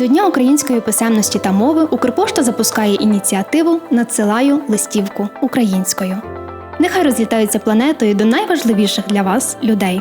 До Дня української писемності та мови Укрпошта запускає ініціативу Надсилаю листівку українською. Нехай розлітаються планетою до найважливіших для вас людей.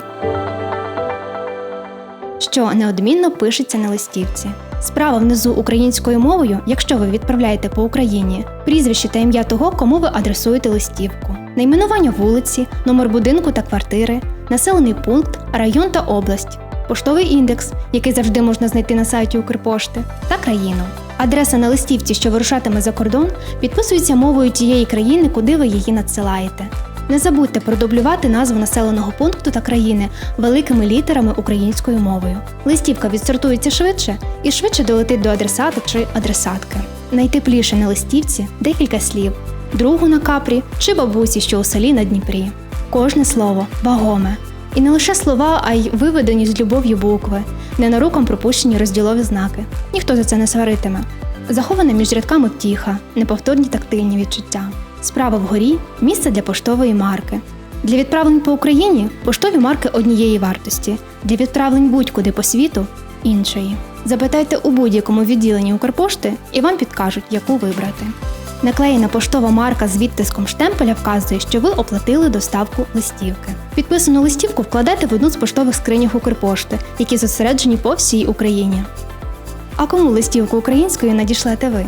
Що неодмінно пишеться на листівці. Справа внизу українською мовою, якщо ви відправляєте по Україні, прізвище та ім'я того, кому ви адресуєте листівку, найменування вулиці, номер будинку та квартири, населений пункт, район та область, поштовий індекс, який завжди можна знайти на сайті Укрпошти, та країну. Адреса на листівці, що вирушатиме за кордон, підписується мовою тієї країни, куди ви її надсилаєте. Не забудьте продублювати назву населеного пункту та країни великими літерами українською мовою. Листівка відсортується швидше і швидше долетить до адресата чи адресатки. Найтепліше на листівці декілька слів: другу на капрі чи бабусі, що у селі на Дніпрі. Кожне слово вагоме. І не лише слова, а й виведені з любов'ю букви, ненаруком пропущені розділові знаки. Ніхто за це не сваритиме. Захована між рядками втіха, неповторні тактильні відчуття. Справа вгорі місце для поштової марки. Для відправлень по Україні поштові марки однієї вартості, для відправлень будь-куди по світу іншої. Запитайте у будь-якому відділенні Укрпошти і вам підкажуть, яку вибрати. Наклеєна поштова марка з відтиском штемпеля вказує, що ви оплатили доставку листівки. Підписану листівку вкладете в одну з поштових скринів Укрпошти, які зосереджені по всій Україні. А кому листівку українською надішлете ви?